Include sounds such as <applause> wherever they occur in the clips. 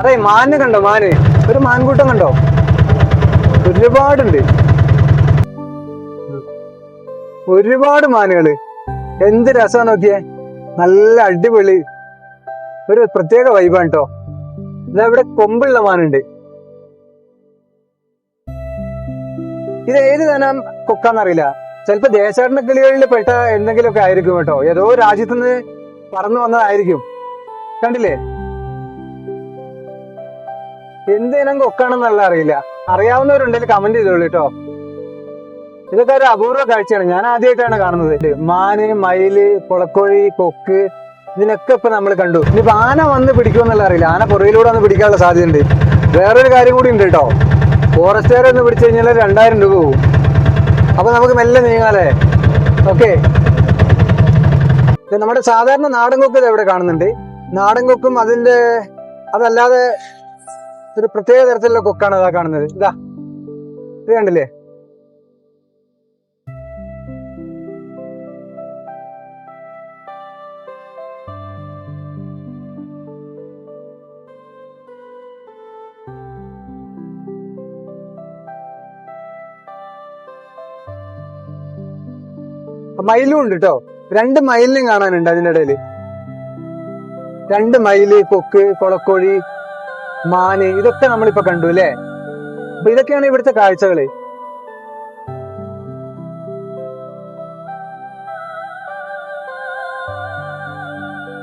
അതെ മാന് കണ്ടോ മാന്? ഒരു മാൻകൂട്ടം കണ്ടോ? ഒരുപാടുണ്ട്. ഒരുപാട് മാനുകൾ. എന്ത് രസം നോക്കിയേ. നല്ല അടിപൊളി. ഒരു പ്രത്യേക വൈബാണ് കേട്ടോ ഇതാ ഇവിടെ കൊമ്പുള്ള മാനുണ്ട്. ഇത് ഏത് തനം കൊക്കാന്നറിയില്ല. ചിലപ്പോ ദേശാടന കിളികളിൽ പെട്ട എന്തെങ്കിലുമൊക്കെ ആയിരിക്കും കേട്ടോ. ഏതോ രാജ്യത്തുനിന്ന് പറന്നു വന്നതായിരിക്കും. കണ്ടില്ലേ? എന്ത് ഇനം കൊക്കാണെന്നുള്ള അറിയില്ല. അറിയാവുന്നവരുണ്ടെങ്കിൽ കമന്റ് ചെയ്തോളൂ കേട്ടോ. ഇതൊക്കെ ഒരു അപൂർവ കാഴ്ചയാണ്. ഞാൻ ആദ്യമായിട്ടാണ് കാണുന്നത്. മാന് മയിൽ പുളക്കോഴി കൊക്ക് ഇതിനൊക്കെ ഇപ്പൊ നമ്മൾ കണ്ടു. ഇനിയിപ്പോ ആന വന്ന് പിടിക്കുമെന്നല്ല അറിയില്ല. ആന പുറയിലൂടെ വന്ന് പിടിക്കാനുള്ള സാധ്യതയുണ്ട്. വേറൊരു കാര്യം കൂടി ഉണ്ട് കേട്ടോ. ഫോറസ്റ്റുകാരെ ഒന്ന് പിടിച്ചു കഴിഞ്ഞാൽ രണ്ടായിരം രൂപ പോകും അപ്പൊ നമുക്ക് മെല്ലെ നീങ്ങാലേ ഓക്കെ. നമ്മുടെ സാധാരണ നാടൻ കൊക്ക് ഇത് എവിടെ കാണുന്നുണ്ട്? നാടൻ കൊക്കും അതിന്റെ അതല്ലാതെ ഒരു പ്രത്യേക തരത്തിലുള്ള കൊക്കാണ് അതാ കാണുന്നത്. ഇതാ. ഇത് കണ്ടില്ലേ? മയിലും ഉണ്ട് കേട്ടോ രണ്ട് മയിലിനും കാണാനുണ്ട് അതിനിടയിൽ രണ്ട് മയിൽ കൊക്ക് കൊളക്കോഴി മാന് ഇതൊക്കെ നമ്മളിപ്പോ കണ്ടു അല്ലേ അപ്പൊ ഇതൊക്കെയാണ് ഇവിടുത്തെ കാഴ്ചകൾ.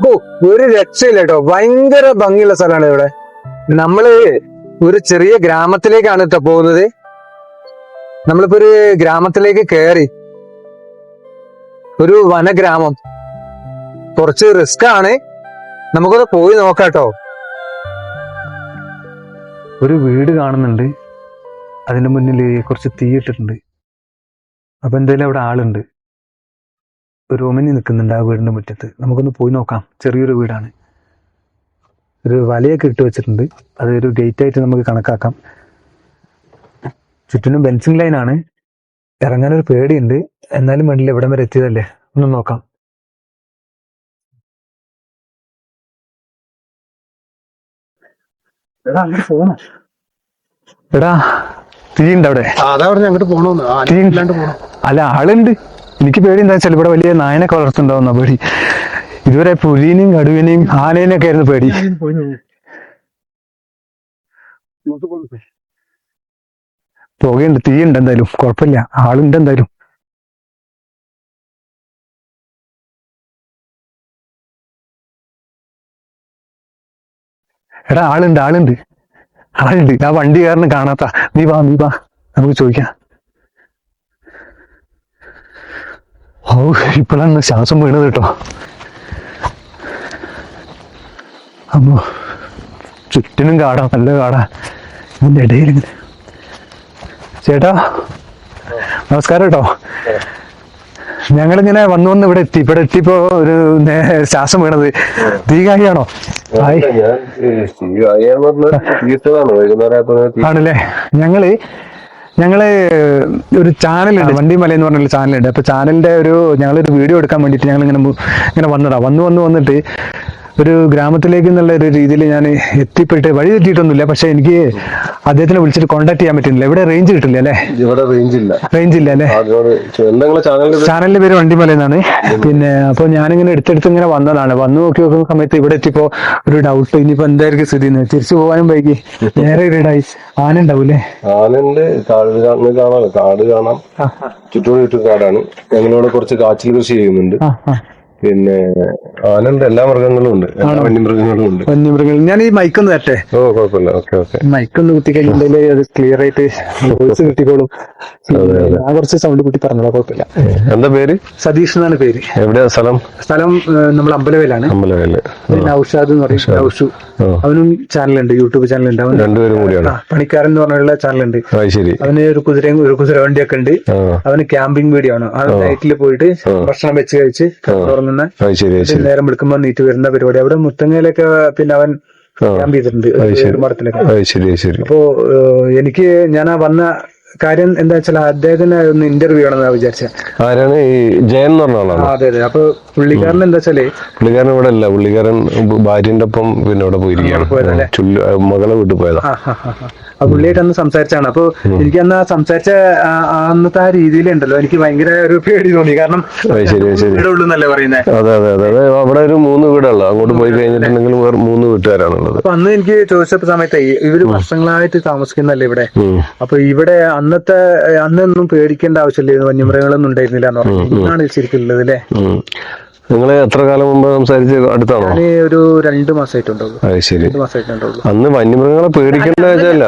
ഓ ഒരു രക്ഷയില്ല കേട്ടോ. ഭയങ്കര ഭംഗിയുള്ള സ്ഥലമാണ് ഇവിടെ. നമ്മൾ ഒരു ചെറിയ ഗ്രാമത്തിലേക്കാണ് കേട്ടോ പോകുന്നത്. നമ്മളിപ്പോ ഒരു ഗ്രാമത്തിലേക്ക് കയറി ഒരു വനഗ്രാമം. കുറച്ച് റിസ്ക് ആണ്. നമുക്കത് പോയി നോക്കാട്ടോ ഒരു വീട് കാണുന്നുണ്ട്. അതിന്റെ മുന്നിൽ കുറച്ച് തീയിട്ടിട്ടുണ്ട് അപ്പം എന്തായാലും അവിടെ ആളുണ്ട്. ഒരു ഒമിനി നിൽക്കുന്നുണ്ട് ആ വീടിന്റെ മുറ്റത്ത്. നമുക്കൊന്ന് പോയി നോക്കാം. ചെറിയൊരു വീടാണ്. ഒരു വലയൊക്കെ ഇട്ട് വെച്ചിട്ടുണ്ട്. അതൊരു ഗേറ്റായിട്ട് നമുക്ക് കണക്കാക്കാം. ചുറ്റിനും ബെൻസിങ് ലൈനാണ് ഇറങ്ങാനൊരു പേടിയുണ്ട്. എന്നാലും വേണ്ടില്ല ഇവിടം വരെ എത്തിയതല്ലേ? ഒന്ന് നോക്കാം. എടാ അങ്ങോട്ട് പോണം എടാ തീ ഉണ്ട് അവിടെ അതാ പറഞ്ഞ അങ്ങോട്ട് പോണോന്ന്. തീ ഇല്ലാണ്ട് പോണം? അല്ല ആളുണ്ട്. എനിക്ക് പേടി എന്താ വെച്ചാൽ ഇവിടെ വലിയ നായനൊക്കെ വളർത്തുണ്ടാവുന്ന പേടി. ഇതുവരെ പുലിനെയും കടുവിനെയും ആനേനെയും ഒക്കെ ആയിരുന്നു പേടി. പുകയുണ്ട് തീയുണ്ട് എന്തായാലും. കുഴപ്പമില്ല. ആളുണ്ട് എന്തായാലും. എടാ ആളുണ്ട് ആളുണ്ട്. ആളുണ്ട്. ആ വണ്ടി കാരണം കാണാത്ത. നീ വാ നീ വാ. നമുക്ക് ചോദിക്കാം. ഓ ഇപ്പോഴാണ് ശ്വാസം വീണത് കേട്ടോ. അമ്മോ ചുറ്റിനും കാടാ നല്ല കാടാ. ഇതിന്റെ ഇടയിൽ ഇങ്ങനെ. ചേട്ടാ നമസ്കാരം കേട്ടോ. ഞങ്ങളിങ്ങനെ വന്നു വന്ന് ഇവിടെ എത്തി. ഇവിടെ എത്തിയപ്പോ ഒരു ശ്വാസം വീണത്. തീകാരിയാണോ ഞാൻ ആണല്ലേ? ഞങ്ങൾ ഞങ്ങൾ ഒരു ചാനലുണ്ട്. വണ്ടി മല എന്ന് പറഞ്ഞൊരു ചാനലുണ്ട്. അപ്പൊ ചാനലിന്റെ ഒരു ഞങ്ങളൊരു വീഡിയോ എടുക്കാൻ വേണ്ടിയിട്ട് ഞങ്ങൾ ഇങ്ങനെ ഇങ്ങനെ വന്നതാ. വന്നു വന്നു വന്നിട്ട് ഒരു ഗ്രാമത്തിലേക്ക് എന്നുള്ള ഒരു രീതിയിൽ ഞാൻ എത്തിപ്പെട്ട് വഴി തെറ്റിയിട്ടൊന്നുമില്ല. പക്ഷെ എനിക്ക് അദ്ദേഹത്തിനെ വിളിച്ചിട്ട് കോൺടാക്ട് ചെയ്യാൻ പറ്റുന്നില്ല ഇവിടെ റേഞ്ച് കിട്ടില്ല അല്ലേ? ഇവിടെ റേഞ്ച് ഇല്ല. റേഞ്ച് ഇല്ല അല്ലേ? ചാനലിന്റെ പേര് വണ്ടിമല. എന്നാണ് പിന്നെ അപ്പൊ ഞാനിങ്ങനെ എടുത്തെടുത്ത് ഇങ്ങനെ വന്നതാണ്. വന്നു നോക്കി നോക്കുന്ന സമയത്ത് ഇവിടെ എത്തിപ്പോ ഒരു ഡൗട്ട് ഇനിയിപ്പോ എന്തായിരിക്കും സ്ഥിതി തിരിച്ചു പോകാനും വൈകി. നേരെ ഇടായി ആന ഉണ്ടാവൂലേ? ആനണ്ട് കാട് കാണാം. കാട് കാണാം. ചുറ്റോട് ചുറ്റും കാടാണ്. ഞങ്ങളിവിടെ കുറച്ച് കാച്ചിൽ കൃഷി ചെയ്യുന്നുണ്ട്. പിന്നെ ആനണ്ട് എല്ലാ മൃഗങ്ങളും ഉണ്ട്. എല്ലാ വന്യമൃഗങ്ങളും ഉണ്ട്. വന്യമൃഗങ്ങൾ. ഞാൻ ഈ മൈക്ക് ഒന്ന് തരട്ടെ? ഓ കുഴപ്പമില്ല. Okay okay. മൈക്കൊന്ന് കുത്തി കഴിഞ്ഞിട്ടുണ്ടെങ്കിൽ അത് ക്ലിയർ ആയിട്ട് വോയിസ് കിട്ടിക്കോളും. ഞാൻ കുറച്ച് സൗണ്ട് കൂട്ടി പറഞ്ഞോളാം കുഴപ്പമില്ല. എന്താ പേര്? സതീഷ് എന്നാണ് പേര്. എവിടെയാ സ്ഥലം? സ്ഥലം നമ്മൾ അമ്പലവേലാണ്. അമ്പലവേൽ. പിന്നെ ഔഷാദ് എന്ന് പറയും. ഔഷു ഓ. അവനും ചാനലുണ്ട് യൂട്യൂബ് ചാനലുണ്ട് അവൻ രണ്ടുപേരും കൂടിയാണ്. പണിക്കാരൻ എന്ന് പറഞ്ഞുള്ള ചാനലുണ്ട് ഉണ്ട്. ശരി. അവന് ഒരു കുതിരയും ഒരു കുതിര വണ്ടിയൊക്കെ ഉണ്ട്. അവന് ക്യാമ്പിംഗ് വീഡിയോ ആണ്. ആ. നൈറ്റിൽ പോയിട്ട് ഭക്ഷണം വെച്ച് കഴിച്ച് ശരി നേരം വിളിക്കുമ്പോൾ നീറ്റ് വരുന്ന പരിപാടി. അവിടെ മുത്തങ്ങയിലൊക്കെ പിന്നെ അവൻ ക്യാമ്പ് ചെയ്തിട്ടുണ്ട്. മഠത്തിലൊക്കെ. അപ്പോ എനിക്ക് ഞാൻ ആ വന്ന കാര്യം എന്താ വെച്ചാൽ അദ്ദേഹത്തിന് ഒന്ന് ഇന്റർവ്യൂ ആണെന്നാ വിചാരിച്ചത് ആരാണ് ഈ ജയൻ എന്ന് പറഞ്ഞ ആളാണ്? അതെ അതെ. അപ്പൊ പുള്ളിക്കാരൻ എന്താ വെച്ചാൽ പുള്ളിക്കാരൻ ഇവിടെ അല്ല. പുള്ളിക്കാരൻ ഭാര്യന്റെ ഒപ്പം പിന്നെ ഇവിടെ പോയിരിക്കുകയാണ്. ചുല്ലു മകളെ വീട്ടിൽ പോയതാ. ആ. ആ പുള്ളിയായിട്ട് അന്ന് സംസാരിച്ചാണ്. അപ്പൊ എനിക്ക് അന്ന് സംസാരിച്ച അന്നത്തെ ആ രീതിയിലുണ്ടല്ലോ എനിക്ക് ഭയങ്കര ഒരു പേടി തോന്നി. കാരണം എന്നല്ലേ പറയുന്നത് അതെ അതെ അതെ. അതെ അവിടെ ഒരു മൂന്ന് വീടുള്ളൂ. അങ്ങോട്ട് പോയി കഴിഞ്ഞിട്ടുണ്ടെങ്കിൽ വേറെ മൂന്ന് വീട്ടുകാരാണുള്ളത്. അപ്പൊ അന്ന് എനിക്ക് ചോദിച്ചപ്പോ സമയത്ത് ഇവർ വർഷങ്ങളായിട്ട് താമസിക്കുന്നല്ലേ ഇവിടെ. അപ്പൊ ഇവിടെ അന്നത്തെ അന്നൊന്നും പേടിക്കേണ്ട ആവശ്യമില്ലായിരുന്നു. വന്യമൃഗങ്ങളൊന്നും ഉണ്ടായിരുന്നില്ല എന്ന് പറഞ്ഞാണ് ഇന്നാണ് ശരിക്കും അല്ലേ? നിങ്ങൾ എത്ര കാലം മുമ്പ് സംസാരിച്ച് അടുത്താണോ? ഒരു രണ്ട് മാസമായിട്ടുണ്ടാവും അത് ശരി. അന്ന് വന്യമൃഗങ്ങളെ പേടിക്കേണ്ട വെച്ചല്ല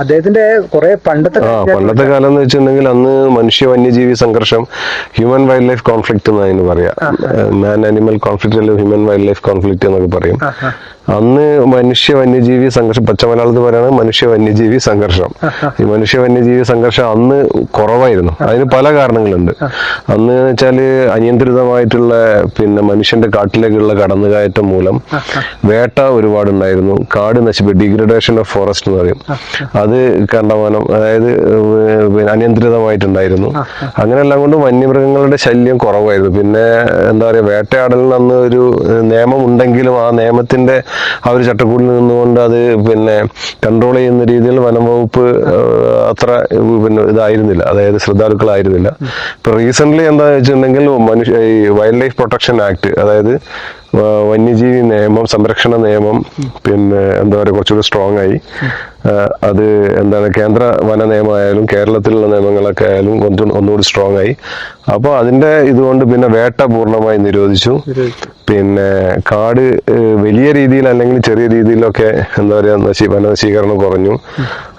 അദ്ദേഹത്തിന്റെ കുറെ പണ്ടത്തെ പണ്ടത്തെ കാലം എന്ന് വെച്ചിട്ടുണ്ടെങ്കിൽ അന്ന് മനുഷ്യ വന്യജീവി സംഘർഷം ഹ്യൂമൻ വൈൽഡ് ലൈഫ് കോൺഫ്ലിക്ട് എന്ന് അതിന് പറയാം മാൻ ആനിമൽ കോൺഫ്ലിക്ട് അല്ലെങ്കിൽ ഹ്യൂമൻ വൈൽഡ് ലൈഫ് കോൺഫ്ലിക്ട് എന്നൊക്കെ പറയും. അന്ന് മനുഷ്യ വന്യജീവി സംഘർഷം പച്ച മലയാളത്തിൽ പറയുന്നത് മനുഷ്യ വന്യജീവി സംഘർഷം. ഈ മനുഷ്യ വന്യജീവി സംഘർഷം അന്ന് കുറവായിരുന്നു. അതിന് പല കാരണങ്ങളുണ്ട്. അന്ന് വെച്ചാൽ അനിയന്ത്രിതമായിട്ടുള്ള പിന്നെ മനുഷ്യന്റെ കാട്ടിലേക്കുള്ള കടന്നുകയറ്റം മൂലം വേട്ട ഒരുപാടുണ്ടായിരുന്നു. കാട് നശിപ്പ് ഡിഗ്രഡേഷൻ ഓഫ് ഫോറസ്റ്റ് എന്ന് പറയും. അത് കണ്ടമാനം അതായത് അനിയന്ത്രിതമായിട്ടുണ്ടായിരുന്നു. അനിയന്ത്രിതമായിട്ടുണ്ടായിരുന്നു അങ്ങനെയെല്ലാം കൊണ്ട് വന്യമൃഗങ്ങളുടെ ശല്യം കുറവായിരുന്നു. പിന്നെ എന്താ പറയുക വേട്ടയാടലിന് അന്ന് ഒരു നിയമം ഉണ്ടെങ്കിലും ആ നിയമത്തിന്റെ ആ ഒരു ചട്ടക്കൂടിൽ നിന്നുകൊണ്ട് അത് പിന്നെ കൺട്രോൾ ചെയ്യുന്ന രീതിയിൽ വനം വകുപ്പ് അത്ര പിന്നെ ഇതായിരുന്നില്ല. അതായത് ശ്രദ്ധാലുക്കളായിരുന്നില്ല. ഇപ്പൊ റീസെന്റ് എന്താ വെച്ചിട്ടുണ്ടെങ്കിൽ മനുഷ്യ ഈ വൈൽഡ് ലൈഫ് പ്രൊട്ടക്ഷൻ ആക്ട് അതായത് വന്യജീവി നിയമം സംരക്ഷണ നിയമം പിന്നെ എന്താ പറയുക കുറച്ചുകൂടി സ്ട്രോങ് ആയി. അത് എന്താണ് കേന്ദ്ര വന നിയമമായാലും കേരളത്തിലുള്ള നിയമങ്ങളൊക്കെ ആയാലും കൊഞ്ചും ഒന്നുകൂടി സ്ട്രോങ് ആയി. അപ്പോൾ അതിന്റെ ഇതുകൊണ്ട് പിന്നെ വേട്ട പൂർണമായി നിരോധിച്ചു. പിന്നെ കാട് വലിയ രീതിയിൽ അല്ലെങ്കിൽ ചെറിയ രീതിയിലൊക്കെ എന്താ പറയുക നശീ വനനശീകരണം കുറഞ്ഞു.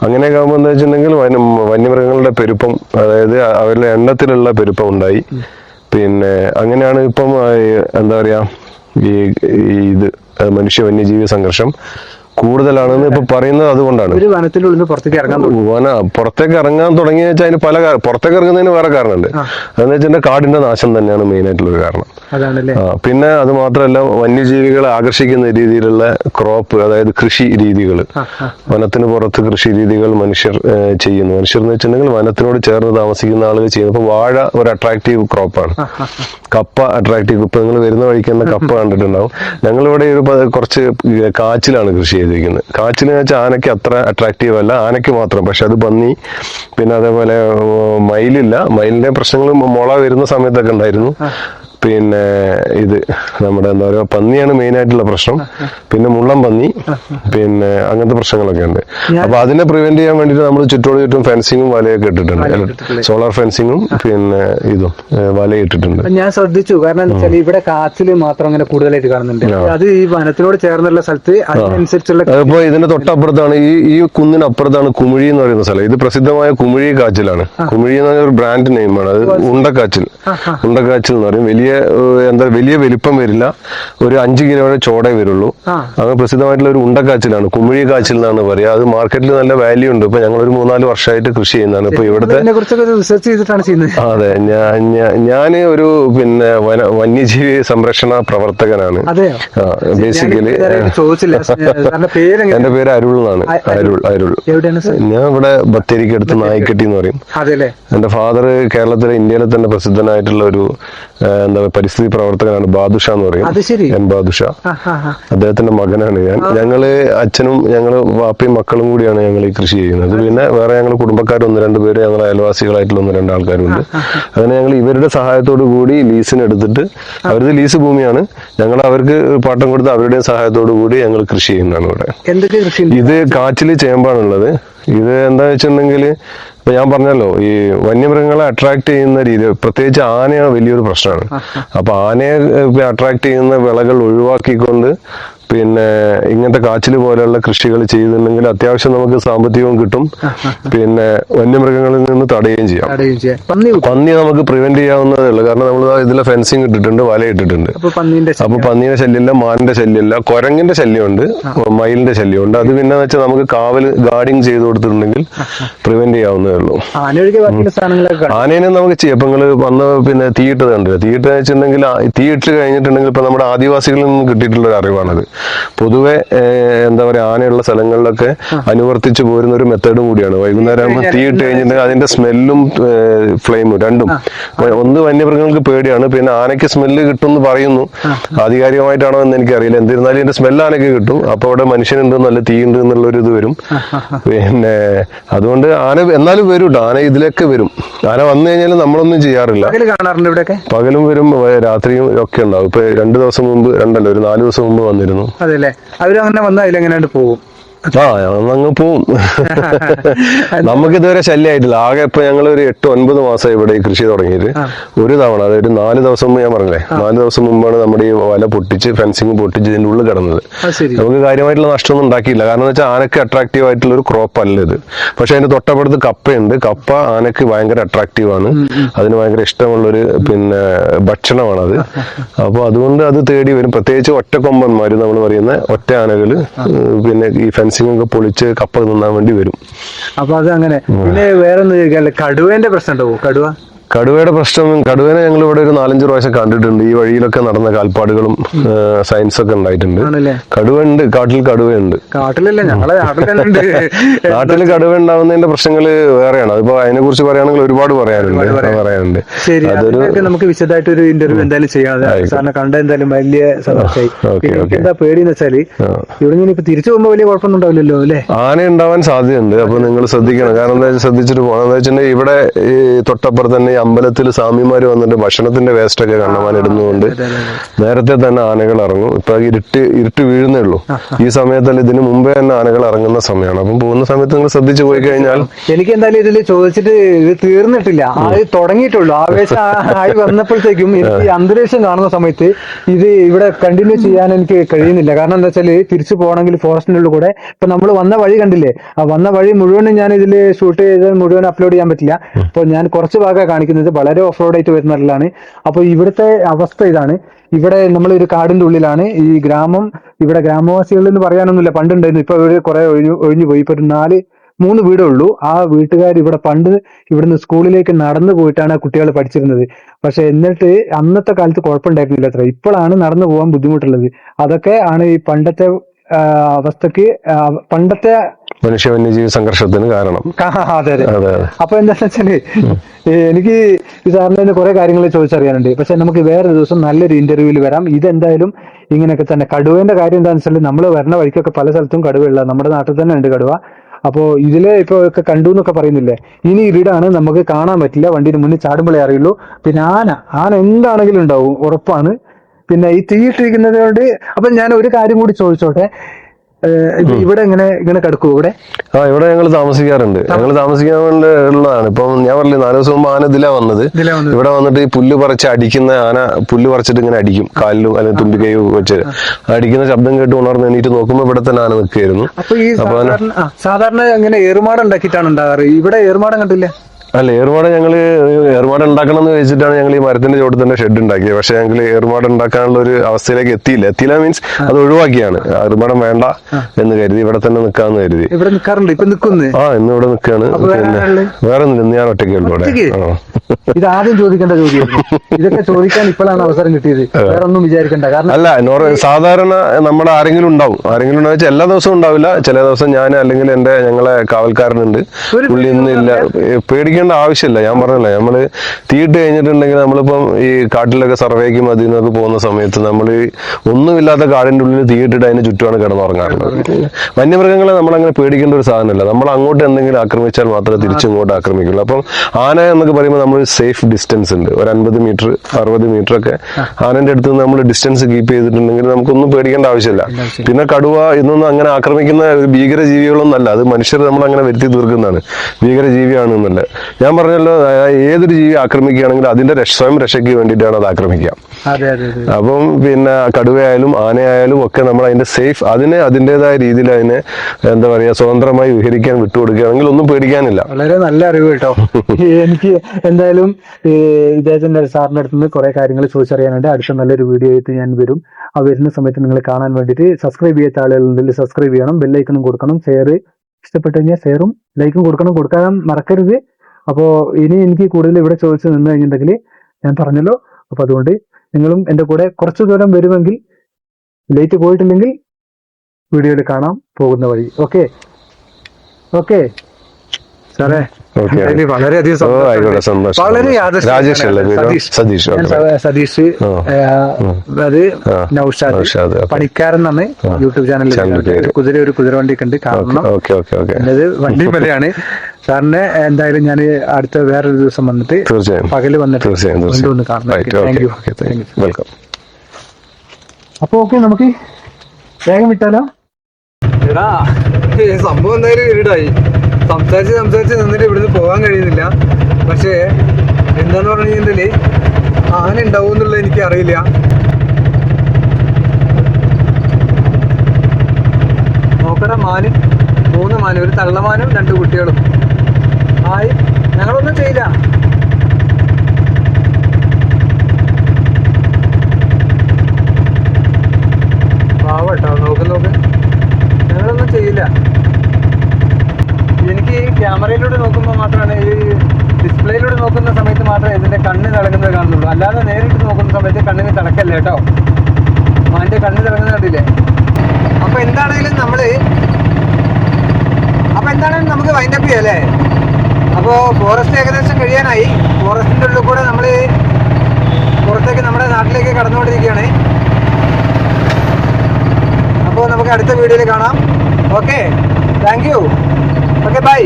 അങ്ങനെയൊക്കെ ആകുമ്പോൾ എന്താ വെച്ചിട്ടുണ്ടെങ്കിൽ വന വന്യമൃഗങ്ങളുടെ പെരുപ്പം അതായത് അവരുടെ എണ്ണത്തിലുള്ള പെരുപ്പം ഉണ്ടായി. പിന്നെ അങ്ങനെയാണ് ഇപ്പം എന്താ പറയാ ഈ ഇത് മനുഷ്യ വന്യജീവി സംഘർഷം കൂടുതലാണെന്ന് ഇപ്പൊ പറയുന്നത് അതുകൊണ്ടാണ്. ഒരു വനത്തിന്റെ ഉള്ളിൽ നിന്ന് പുറത്തേക്ക് ഇറങ്ങാൻ. വന പുറത്തേക്ക് ഇറങ്ങാൻ തുടങ്ങിയ വെച്ചാൽ അതിന് പല പുറത്തേക്ക് ഇറങ്ങുന്നതിന് വേറെ കാരണമുണ്ട്. അതെന്ന് വെച്ചാൽ കാടിന്റെ നാശം തന്നെയാണ് മെയിൻ ആയിട്ടുള്ള ഒരു കാരണം പിന്നെ അത് മാത്രമല്ല വന്യജീവികളെ ആകർഷിക്കുന്ന രീതിയിലുള്ള ക്രോപ്പ് അതായത് കൃഷി രീതികൾ. വനത്തിന് പുറത്ത് കൃഷി രീതികൾ മനുഷ്യർ ചെയ്യുന്നു. മനുഷ്യർ എന്ന് വെച്ചിട്ടുണ്ടെങ്കിൽ വനത്തിനോട് ചേർന്ന് താമസിക്കുന്ന ആളുകൾ ചെയ്യുന്നു. അപ്പൊ വാഴ ഒരു അട്രാക്റ്റീവ് ക്രോപ്പാണ് കപ്പ അട്രാക്റ്റീവ് ഇപ്പൊ നിങ്ങൾ വരുന്ന വഴിക്ക് തന്നെ കപ്പ കണ്ടിട്ടുണ്ടാവും. ഞങ്ങളിവിടെ ഒരു കുറച്ച് കാച്ചിലാണ് കൃഷി ചെയ്തിരിക്കുന്നത്. കാച്ചിൽ എന്ന് വെച്ചാൽ ആനയ്ക്ക് അത്ര അട്രാക്റ്റീവ് അല്ല. ആനയ്ക്ക് മാത്രം. പക്ഷെ അത് പന്നി പിന്നെ അതേപോലെ മയിലില്ല. മയിലിന്റെ പ്രശ്നങ്ങൾ മുള വരുന്ന സമയത്തൊക്കെ ഉണ്ടായിരുന്നു. പിന്നെ ഇത് നമ്മുടെ എന്താ പറയുക പന്നിയാണ് മെയിൻ ആയിട്ടുള്ള പ്രശ്നം. പിന്നെ മുള്ളം പന്നി പിന്നെ അങ്ങനത്തെ പ്രശ്നങ്ങളൊക്കെ ഉണ്ട്. അപ്പൊ അതിനെ പ്രിവെന്റ് ചെയ്യാൻ വേണ്ടിയിട്ട് നമ്മൾ ചുറ്റോട് ചുറ്റും ഫെൻസിങ്ങും വലയൊക്കെ ഇട്ടിട്ടുണ്ട്. സോളാർ ഫെൻസിങ്ങും പിന്നെ ഇതും വല ഇട്ടിട്ടുണ്ട്. ഞാൻ ശ്രദ്ധിച്ചു. കാരണം വെച്ചാൽ ഇവിടെ കാച്ചിൽ മാത്രം അങ്ങനെ കൂടുതലായിട്ട് കാണുന്നുണ്ട്. അത് ഈ വനത്തിനോട് ചേർന്നുള്ള സ്ഥലത്ത് അതിനനുസരിച്ചുള്ള അപ്പൊ ഇതിന്റെ തൊട്ടപ്പുറത്താണ് ഈ ഈ കുന്നിനപ്പുറത്താണ് കുമിഴി എന്ന് പറയുന്ന സ്ഥലം. ഇത് പ്രസിദ്ധമായ കുമിഴി കാച്ചിലാണ്. കുമിഴി എന്ന് പറഞ്ഞ ഒരു ബ്രാൻഡ് നെയിമാണ് അത് ഉണ്ടക്കാച്ചിൽ. ഉണ്ടക്കാച്ചിൽ എന്ന് പറയും. വലിയ എന്താ വലിയ വലിപ്പം വരില്ല. ഒരു അഞ്ച് കിലോയുടെ ചോടേ വരുള്ളൂ. അത് അങ്ങനെ പ്രസിദ്ധമായിട്ടുള്ള ഒരു ഉണ്ടക്കാച്ചിലാണ് കുമിഴി കാച്ചിൽ എന്നാണ് പറയുക. അത് മാർക്കറ്റിൽ നല്ല വാല്യൂ ഉണ്ട്. ഇപ്പൊ ഞങ്ങൾ ഒരു മൂന്നാൽ വർഷമായിട്ട് കൃഷി ചെയ്യുന്നതാണ്. ഇപ്പൊ ഇവിടുത്തെ റിസർച്ച് ചെയ്തിട്ടാണ് ചെയ്യുന്നത്. അതെ. ഞാൻ ഞാൻ ഒരു പിന്നെ വന്യജീവി സംരക്ഷണ പ്രവർത്തകനാണ്. ബേസിക്കലി എന്റെ പേര് അരുൾ എന്നാണ്. അരുൾ. അരുൾ ഞാൻ ഇവിടെ ബത്തേരിക്ക് അടുത്ത് നായിക്കെട്ടി എന്ന് പറയും. എന്റെ ഫാദർ കേരളത്തിലെ ഇന്ത്യയിലെ തന്നെ പ്രസിദ്ധനായിട്ടുള്ള ഒരു എന്താ പരിസ്ഥിതി പ്രവർത്തകനാണ് ബാദുഷ എന്ന് പറയും. എൻ ബാദുഷ. അദ്ദേഹത്തിന്റെ മകനാണ് ഞാൻ. ഞങ്ങൾ അച്ഛനും ഞങ്ങൾ വാപ്പയും മക്കളും കൂടിയാണ് ഞങ്ങൾ ഈ കൃഷി ചെയ്യുന്നത്. പിന്നെ വേറെ ഞങ്ങൾ കുടുംബക്കാർ ഒന്ന് രണ്ട് പേര് ഞങ്ങൾ അയൽവാസികളായിട്ടുള്ള ഒന്ന് രണ്ട് ആൾക്കാരുണ്ട് അങ്ങനെ ഞങ്ങൾ ഇവരുടെ സഹായത്തോടു കൂടി ലീസിന് എടുത്തിട്ട് അവരുടെ ലീസ് ഭൂമിയാണ്. ഞങ്ങൾ അവർക്ക് പാട്ടം കൊടുത്ത് അവരുടെ സഹായത്തോടു കൂടി ഞങ്ങൾ കൃഷി ചെയ്യുന്നതാണ് ഇവിടെ. ഇത് കാച്ചിൽ ചേമ്പാണുള്ളത്. ഇത് എന്താ വെച്ചിട്ടുണ്ടെങ്കിൽ ഇപ്പൊ ഞാൻ പറഞ്ഞല്ലോ ഈ വന്യമൃഗങ്ങളെ അട്രാക്ട് ചെയ്യുന്ന രീതി പ്രത്യേകിച്ച് ആനയാണ് വലിയൊരു പ്രശ്നമാണ്. അപ്പൊ ആനയെ അട്രാക്ട് ചെയ്യുന്ന വിളകൾ ഒഴിവാക്കിക്കൊണ്ട് പിന്നെ ഇങ്ങനത്തെ കാച്ചിൽ പോലെയുള്ള കൃഷികൾ ചെയ്തിട്ടുണ്ടെങ്കിൽ അത്യാവശ്യം നമുക്ക് സാമ്പത്തികവും കിട്ടും. <laughs> പിന്നെ വന്യമൃഗങ്ങളിൽ നിന്ന് തടയുകയും ചെയ്യാം. പന്നി നമുക്ക് പ്രിവെന്റ് ചെയ്യാവുന്നതേ ഉള്ളൂ. കാരണം നമ്മൾ ഇതിലെ ഫെൻസിങ് ഇട്ടിട്ടുണ്ട് വല ഇട്ടിട്ടുണ്ട്. അപ്പൊ പന്നീന്റെ പന്നീന്റെ ശല്യമില്ല മാനിന്റെ ശല്യമില്ല കുരങ്ങിന്റെ ശല്യമുണ്ട് മയിലിന്റെ ശല്യമുണ്ട്. അത് പിന്നെ വെച്ചാൽ നമുക്ക് കാവൽ ഗാർഡിങ് ചെയ്ത് കൊടുത്തിട്ടുണ്ടെങ്കിൽ <laughs> പ്രിവെന്റ് ചെയ്യാവുന്നതേ ഉള്ളൂ. ആനേനെ നമുക്ക് ചെയ്യാം. ഇപ്പൊ നിങ്ങൾ വന്ന് പിന്നെ തീയിട്ടത് കണ്ടില്ല? തീയിട്ട് വെച്ചിട്ടുണ്ടെങ്കിൽ തീയിട്ട് കഴിഞ്ഞിട്ടുണ്ടെങ്കിൽ ഇപ്പൊ നമ്മുടെ ആദിവാസികളിൽ നിന്ന് കിട്ടിയിട്ടുള്ള ഒരു അറിവാണത്. പൊതുവെ എന്താ പറയാ ആനയുള്ള സ്ഥലങ്ങളിലൊക്കെ അനുവർത്തിച്ചു പോരുന്ന ഒരു മെത്തേഡും കൂടിയാണ്. വൈകുന്നേരം ആകുമ്പോൾ തീ ഇട്ട് കഴിഞ്ഞിട്ടുണ്ടെങ്കിൽ അതിന്റെ സ്മെല്ലും ഫ്ലെയിമും രണ്ടും. ഒന്ന് വന്യമൃഗങ്ങൾക്ക് പേടിയാണ്. പിന്നെ ആനയ്ക്ക് സ്മെല്ല് കിട്ടും എന്ന് പറയുന്നു ആധികാരികമായിട്ടാണോ എന്ന് എനിക്കറിയില്ല. എന്നിരുന്നാലും ഇതിന്റെ സ്മെല്ല് ആനയ്ക്ക് കിട്ടും. അപ്പൊ അവിടെ മനുഷ്യനുണ്ട് നല്ല തീ ഉണ്ട് എന്നുള്ള ഒരു ഇത് വരും. പിന്നെ അതുകൊണ്ട് ആന എന്നാലും വരും കേട്ടോ ആന ഇതിലേക്ക് വരും. ആന വന്നു കഴിഞ്ഞാൽ നമ്മളൊന്നും ചെയ്യാറില്ല. പകലും വരും രാത്രിയും ഒക്കെ ഉണ്ടാവും. ഇപ്പൊ രണ്ടു ദിവസം മുമ്പ് രണ്ടല്ല ഒരു നാല് ദിവസം മുമ്പ് വന്നിരുന്നു. അതെല്ലേ? അവരങ്ങനെ വന്നാൽ അതിലെങ്ങനെയാണ്ട് പോകും. ആ അങ്ങ് പോവും. <laughs> നമുക്ക് ഇതുവരെ ശല്യമായിട്ടില്ല ആകെ ഇപ്പൊ ഞങ്ങൾ ഒരു എട്ട് ഒൻപത് മാസം ഇവിടെ കൃഷി തുടങ്ങിയിട്ട്. ഒരു തവണ അതായത് നാല് ദിവസം മുമ്പ് ഞാൻ പറഞ്ഞില്ലേ? നാല് ദിവസം മുമ്പാണ് നമ്മുടെ ഈ വല പൊട്ടിച്ച് ഫെൻസിങ് പൊട്ടിച്ച് ഇതിന്റെ ഉള്ളിൽ കിടന്നത്. നമുക്ക് കാര്യമായിട്ടുള്ള നഷ്ടമൊന്നും ഉണ്ടാക്കിയില്ല. കാരണം വെച്ചാൽ ആനക്ക് അട്രാക്റ്റീവ് ആയിട്ടുള്ള ഒരു ക്രോപ്പ് അല്ല ഇത്. പക്ഷെ അതിന്റെ തൊട്ടപ്പുറത്ത് കപ്പയുണ്ട്. കപ്പ ആനക്ക് ഭയങ്കര അട്രാക്റ്റീവ് ആണ്. അതിന് ഭയങ്കര ഇഷ്ടമുള്ളൊരു പിന്നെ ഭക്ഷണമാണത്. അപ്പോൾ അതുകൊണ്ട് അത് തേടി വരും. പ്രത്യേകിച്ച് ഒറ്റക്കൊമ്പന്മാര് നമ്മൾ പറയുന്ന ഒറ്റ ആനകൾ പിന്നെ ഈ ഫെൻസിംഗ് ഒക്കെ പൊളിച്ച് കപ്പ തിന്നാൻ വേണ്ടി വരും. അപ്പൊ അത് അങ്ങനെ പിന്നെ വേറെ കടുവേന്റെ പ്രശ്നം ഉണ്ടാവോ കടുവ? കടുവയുടെ പ്രശ്നം കടുവേനെ ഞങ്ങൾ ഇവിടെ ഒരു നാലഞ്ച് പ്രാവശ്യം കണ്ടിട്ടുണ്ട്. ഈ വഴിയിലൊക്കെ നടന്ന കാൽപ്പാടുകളും സയൻസ് ഒക്കെ ഉണ്ടായിട്ടുണ്ട്. കടുവ ഉണ്ട് കാട്ടിൽ കടുവയുണ്ട്. കാട്ടിലല്ല ഞങ്ങളെ നാട്ടിൽ <laughs> കടുവ ഉണ്ടാവുന്നതിന്റെ പ്രശ്നങ്ങൾ വേറെയാണ്. അതിപ്പോ അതിനെ കുറിച്ച് പറയുകയാണെങ്കിൽ ഒരുപാട് പറയാനുണ്ട്. പറയാനുണ്ട്. അതൊരു നമുക്ക് വിശദമായിട്ട് ഒരു ഇന്റർവ്യൂ എന്തായാലും ചെയ്യാം സാറിനെ കണ്ട എന്തായാലും വലിയ സന്തോഷമായി. എന്താ പേടിയെന്ന് വെച്ചാൽ ഇവിടെ നിന്ന് ഇപ്പൊ തിരിച്ചു പോകുമ്പോ വലിയ കുഴപ്പമൊന്നും ഉണ്ടാവില്ലല്ലോ അല്ലെ? ആന ഉണ്ടാവാൻ സാധ്യതയുണ്ട്. അപ്പൊ നിങ്ങൾ ശ്രദ്ധിക്കണം. കാരണം എന്താ ശ്രദ്ധിച്ചിട്ട് പോകണം എന്താ വെച്ചിട്ടുണ്ടെങ്കിൽ ഇവിടെ ഈ തൊട്ടപ്പുറത്ത് തന്നെ ഈ അമ്പലത്തിൽ സ്വാമിമാർ വന്നിട്ട് ഭക്ഷണത്തിന്റെ വേസ്റ്റ് ഒക്കെ കണ്ണമാൻ ഇടുന്നതുകൊണ്ട് നേരത്തെ തന്നെ ആനകൾ ഇറങ്ങും. ഇപ്പൊ ഇരുട്ട് ഇരുട്ട് വീഴുന്നേ ഉള്ളൂ. ഈ സമയത്തല്ല ഇതിന് മുമ്പേ തന്നെ ആനകൾ ഇറങ്ങുന്ന സമയമാണ്. അപ്പം പോകുന്ന സമയത്ത് നിങ്ങൾ ശ്രദ്ധിച്ചു പോയി കഴിഞ്ഞാൽ എനിക്ക് എന്തായാലും ഇതിൽ ചോദിച്ചിട്ട് ഇത് തീർന്നിട്ടില്ല. അത് തുടങ്ങിയിട്ടുള്ളൂ. ആവേശം ആയി വന്നപ്പോഴത്തേക്കും എനിക്ക് ഈ അന്തരീക്ഷം കാണുന്ന സമയത്ത് ഇത് ഇവിടെ കണ്ടിന്യൂ ചെയ്യാൻ എനിക്ക് കഴിയുന്നില്ല. കാരണം എന്താ വെച്ചാൽ തിരിച്ചു പോകണമെങ്കിൽ ഫോറസ്റ്റിന്റെ ഉള്ളിൽ കൂടെ ഇപ്പൊ നമ്മൾ വന്ന വഴി കണ്ടില്ലേ? ആ വന്ന വഴി മുഴുവനും ഞാൻ ഇതിൽ ഷൂട്ട് ചെയ്ത് മുഴുവൻ അപ്ലോഡ് ചെയ്യാൻ പറ്റില്ല. അപ്പോൾ ഞാൻ കുറച്ച് ഭാഗം കാണിക്കുന്നത് വളരെ ഓഫ് റോഡ് ആയിട്ട് വരുന്ന വരുന്നതിലാണ് അപ്പോൾ ഇവിടുത്തെ അവസ്ഥ ഇതാണ്. ഇവിടെ നമ്മൾ ഒരു കാടിന്റെ ഉള്ളിലാണ്. ഈ ഗ്രാമം ഇവിടെ ഗ്രാമവാസികൾ എന്ന് പറയാനൊന്നുമില്ല. പണ്ടുണ്ടായിരുന്നു. ഇപ്പൊ ഇവിടെ കുറെ ഒഴിഞ്ഞു ഒഴിഞ്ഞു പോയി. ഇപ്പൊ ഒരു നാല് മൂന്ന് വീടേ ഉള്ളൂ. ആ വീട്ടുകാർ ഇവിടെ പണ്ട് ഇവിടുന്ന് സ്കൂളിലേക്ക് നടന്നു പോയിട്ടാണ് കുട്ടികൾ പഠിച്ചിരുന്നത്. പക്ഷെ എന്നിട്ട് അന്നത്തെ കാലത്ത് കുഴപ്പമുണ്ടായിരുന്നില്ല അത്ര. ഇപ്പോഴാണ് നടന്നു പോകാൻ ബുദ്ധിമുട്ടുള്ളത്. അതൊക്കെ ആണ് ഈ പണ്ടത്തെ ആ, അവസ്ഥക്ക് പണ്ടത്തെ മനുഷ്യ വന്യജീവി സംഘർഷത്തിന് കാരണം. അതെ അതെ. അപ്പൊ എന്താണെന്ന് വെച്ചാൽ എനിക്ക് ഈ കയ്യിന്ന് കുറെ കാര്യങ്ങൾ ചോദിച്ചറിയാനുണ്ട്. പക്ഷെ നമുക്ക് വേറെ ദിവസം നല്ലൊരു ഇന്റർവ്യൂവിൽ വരാം. ഇതെന്തായാലും ഇങ്ങനെയൊക്കെ തന്നെ. കടുവേന്റെ കാര്യം എന്താണെന്ന് വെച്ചാൽ നമ്മൾ വരണ വഴിക്കൊക്കെ പല സ്ഥലത്തും കടുവയുള്ള നമ്മുടെ നാട്ടിൽ തന്നെ ഉണ്ട് കടുവ. അപ്പോ ഇതിലെ ഇപ്പൊ ഒക്കെ കണ്ടു എന്നൊക്കെ പറയുന്നില്ലേ? ഇനി ഇരുടാണ് നമുക്ക് കാണാൻ പറ്റില്ല. വണ്ടിന് മുന്നിൽ ചാടുമ്പോഴേ അറിയുള്ളൂ. പിന്നെ ആന. ആന എന്താണെങ്കിലും ഉണ്ടാവും ഉറപ്പാണ്. പിന്നെ ഈ തീയിട്ടിരിക്കുന്നത് കൊണ്ട് അപ്പൊ ഞാൻ ഒരു കാര്യം കൂടി ചോദിച്ചോട്ടെ. ഇവിടെ എങ്ങനെ ഇങ്ങനെ കിടക്കൂ ഇവിടെ? ആ ഇവിടെ ഞങ്ങൾ താമസിക്കാറുണ്ട്. ഞങ്ങൾ താമസിക്കാൻ വേണ്ടി ഉള്ളതാണ്. ഇപ്പം ഞാൻ പറഞ്ഞു നാല് ദിവസം മുമ്പ് ആന ഇതിലാ വന്നത്. ഇവിടെ വന്നിട്ട് ഈ പുല്ല് പറിച്ച് അടിക്കുന്ന ആന പുല്ല് പറിച്ചിട്ട് ഇങ്ങനെ അടിക്കും. കാലിലും അല്ലെങ്കിൽ തുമ്പിക്കൈയോ വെച്ച്. അടിക്കുന്ന ശബ്ദം കേട്ട് ഉണർന്ന് എണീറ്റ് നോക്കുമ്പോൾ ഇവിടെ തന്നെ ആന നിൽക്കുകയായിരുന്നു അപ്പൊ സാധാരണ ഇങ്ങനെ ഏറുമാടം ഉണ്ടാക്കിയിട്ടാണ് ഉണ്ടാകാറ്. ഇവിടെ ഏറുമാടം കണ്ടില്ല? അല്ല ഏർവാട് ഞങ്ങൾ ഏർവാട് ഉണ്ടാക്കണം എന്ന് വെച്ചിട്ടാണ് ഞങ്ങൾ ഈ മരത്തിന്റെ ചോട്ട് തന്നെ ഷെഡ് ഉണ്ടാക്കിയത് പക്ഷെ ഞങ്ങൾ ഏർവാട് ഉണ്ടാക്കാനുള്ള ഒരു അവസ്ഥയിലേക്ക് എത്തിയില്ല. എത്തിയില്ല മീൻസ് അത് ഒഴിവാക്കിയാണ്. ഏർവാടം വേണ്ട എന്ന് കരുതി ഇവിടെ തന്നെ നിൽക്കാന്ന് കരുതി. ഇവിടെ നിൽക്കാറുണ്ട് ഇപ്പൊ നിൽക്കുന്നു ആ ഇന്ന് ഇവിടെ നിൽക്കാണ് വേറെ പിന്നെ വേറെ ഇന്ന് ഞാൻ ഒറ്റയ്ക്ക് ഇവിടെ. ഇത് ആദ്യം ചോദിക്കേണ്ട ചോദ്യം ഇതൊക്കെ ചോദിക്കാൻ ഇപ്പോഴാണ് അവസരം കിട്ടിയത്. വേറെ ഒന്നും വിചാരിക്കണ്ട. കാരണം അല്ല സാധാരണ നമ്മുടെ ആരെങ്കിലും ഉണ്ടാവും. ആരെങ്കിലും ഉണ്ടാവും. വെച്ചാൽ എല്ലാ ദിവസവും ഉണ്ടാവില്ല. ചില ദിവസം ഞാൻ അല്ലെങ്കിൽ എന്റെ ഞങ്ങളെ കാവൽക്കാരനുണ്ട്. പുള്ളി ഇന്നില്ല. ഇല്ല ഏ, പേടിക്കേണ്ട ആവശ്യമില്ല. ഞാൻ പറഞ്ഞല്ലേ നമ്മൾ തീയിട്ട് കഴിഞ്ഞിട്ടുണ്ടെങ്കിൽ നമ്മളിപ്പം ഈ കാട്ടിലൊക്കെ സർവേക്കും അതിൽ നിന്നൊക്കെ പോകുന്ന സമയത്ത് നമ്മൾ ഒന്നുമില്ലാത്ത കാടിന്റെ ഉള്ളിൽ തീയിട്ടിട്ട് അതിന് ചുറ്റുമാണ് കിടന്നുറങ്ങാറുള്ളത്. വന്യമൃഗങ്ങളെ നമ്മൾ അങ്ങനെ പേടിക്കേണ്ട ഒരു സാധനമല്ല. നമ്മൾ അങ്ങോട്ട് എന്തെങ്കിലും ആക്രമിച്ചാൽ മാത്രമേ തിരിച്ചു ഇങ്ങോട്ട് ആക്രമിക്കുള്ളൂ. അപ്പം ആന എന്നൊക്കെ പറയുമ്പോൾ നമ്മൾ സേഫ് ഡിസ്റ്റൻസ് ഉണ്ട്. ഒരു അൻപത് മീറ്റർ അറുപത് മീറ്റർ ഒക്കെ ആനന്റെ അടുത്ത് നമ്മൾ ഡിസ്റ്റൻസ് കീപ്പ് ചെയ്തിട്ടുണ്ടെങ്കിൽ നമുക്കൊന്നും പേടിക്കേണ്ട ആവശ്യമില്ല. പിന്നെ കടുവ ഇന്നൊന്നും അങ്ങനെ ആക്രമിക്കുന്ന ഭീകര ജീവികളൊന്നും അല്ല. അത് മനുഷ്യർ നമ്മൾ അങ്ങനെ വരുത്തി തീർക്കുന്നതാണ്. ഭീകര ജീവിയാണ് എന്നല്ല ഞാൻ പറഞ്ഞല്ലോ ഏതൊരു ജീവി ആക്രമിക്കുകയാണെങ്കിലും അതിന്റെ സ്വയം രക്ഷയ്ക്ക് വേണ്ടിയിട്ടാണ് അത് ആക്രമിക്കുക. അതെ അതെ അതെ. അപ്പം പിന്നെ കടുവയായാലും ആനയായാലും ഒക്കെ നമ്മൾ അതിന്റെ സേഫ് അതിനെ അതിന്റെതായ രീതിയിൽ അതിനെ എന്താ പറയാ സ്വതന്ത്രമായി വിഹരിക്കാൻ വിട്ടുകൊടുക്കുകയാണെങ്കിൽ ഒന്നും പേടിക്കാനില്ല. വളരെ നല്ല അറിവ് കേട്ടോ. എനിക്ക് എന്തായാലും ഇദ്ദേഹത്തിന്റെ സാറിന്റെ അടുത്ത് നിന്ന് കുറെ കാര്യങ്ങൾ ചോദിച്ചറിയാനുണ്ട്. അടുത്ത നല്ലൊരു വീഡിയോ ആയിട്ട് ഞാൻ വരും. ആ വരുന്ന സമയത്ത് നിങ്ങൾ കാണാൻ വേണ്ടിയിട്ട് സബ്സ്ക്രൈബ് ചെയ്യാത്ത ആളുകളിൽ സബ്സ്ക്രൈബ് ചെയ്യണം. ബെല്ലൈക്കണും കൊടുക്കണം. ഷെയർ ഇഷ്ടപ്പെട്ടു കഴിഞ്ഞാൽ ഷെയറും ലൈക്കും കൊടുക്കണം. കൊടുക്കാൻ മറക്കരുത്. അപ്പോൾ ഇനി എനിക്ക് കൂടുതൽ ഇവിടെ ചോദിച്ചു നിന്ന് കഴിഞ്ഞിട്ടുണ്ടെങ്കിൽ ഞാൻ പറഞ്ഞല്ലോ. അപ്പോൾ അതുകൊണ്ട് നിങ്ങളും എന്റെ കൂടെ കുറച്ചു ദൂരം വരുമെങ്കിൽ ലേറ്റ് പോയിട്ടില്ലെങ്കിൽ വീഡിയോയിൽ കാണാം പോകുന്ന വഴി. ഓക്കെ ഓക്കെ സാറേ വളരെയധികം സന്തോഷം. വളരെ സതീഷ്. സതീഷ് അത്. നൗഷാദ്. പണിക്കാരൻ എന്നാണ് യൂട്യൂബ് ചാനലിൽ കുതിര ഒരു കുതിര വണ്ടി കണ്ട് കാണണം. ഓക്കെ ഓക്കെ ഓക്കെ വണ്ടി വിലയാണ് സാറിനെ എന്തായാലും ഞാൻ അടുത്ത വേറൊരു ദിവസം വന്നിട്ട് തീർച്ചയായും. പകൽ വന്നിട്ട് തീർച്ചയായും വെൽക്കം അപ്പൊ ഓക്കെ നമുക്ക് വേഗം വിട്ടാലോ? എടാ ഈ സംഭവം എന്തായാലും ഇരുടായി സംസാരിച്ച് സംസാരിച്ച് നിന്നിട്ട് ഇവിടുന്ന് പോകാൻ കഴിയുന്നില്ല. പക്ഷേ എന്താന്ന് പറഞ്ഞു കഴിഞ്ഞാൽ ആന ഉണ്ടാവും എന്നുള്ളത് എനിക്ക് അറിയില്ല. നോക്കട മാന്. മൂന്ന് മാന് ഒരു തള്ളമാനും രണ്ട് കുട്ടികളും. ആയി ഞങ്ങളൊന്നും ചെയ്യില്ല. പാവട്ടോ നോക്ക് നോക്ക്. ഞങ്ങളൊന്നും ചെയ്യില്ല. എനിക്ക് ഈ ക്യാമറയിലൂടെ നോക്കുമ്പോൾ മാത്രമാണ് ഈ ഡിസ്പ്ലേയിലൂടെ നോക്കുന്ന സമയത്ത് മാത്രമേ ഇതിന്റെ കണ്ണ് തിളങ്ങുന്നത് കാണുന്നുള്ളൂ. അല്ലാതെ നേരിട്ട് നോക്കുന്ന സമയത്ത് കണ്ണിന് തിളക്കല്ല കേട്ടോ. മാന്റെ കണ്ണ് തിളങ്ങുന്ന കണ്ടില്ലേ? അപ്പോൾ എന്താണെങ്കിലും നമ്മൾ അപ്പോൾ എന്താണെങ്കിലും നമുക്ക് വൈൻഡപ്പ് ചെയ്യാം അല്ലേ? അപ്പോൾ ഫോറസ്റ്റ് ഏകദേശം കഴിയാനായി. ഫോറസ്റ്റിന്റെ ഉള്ളിൽ കൂടെ നമ്മൾ പുറത്തേക്ക് നമ്മുടെ നാട്ടിലേക്ക് കടന്നുകൊണ്ടിരിക്കുകയാണ്. അപ്പോൾ നമുക്ക് അടുത്ത വീഡിയോയിൽ കാണാം. Okay thank you okay bye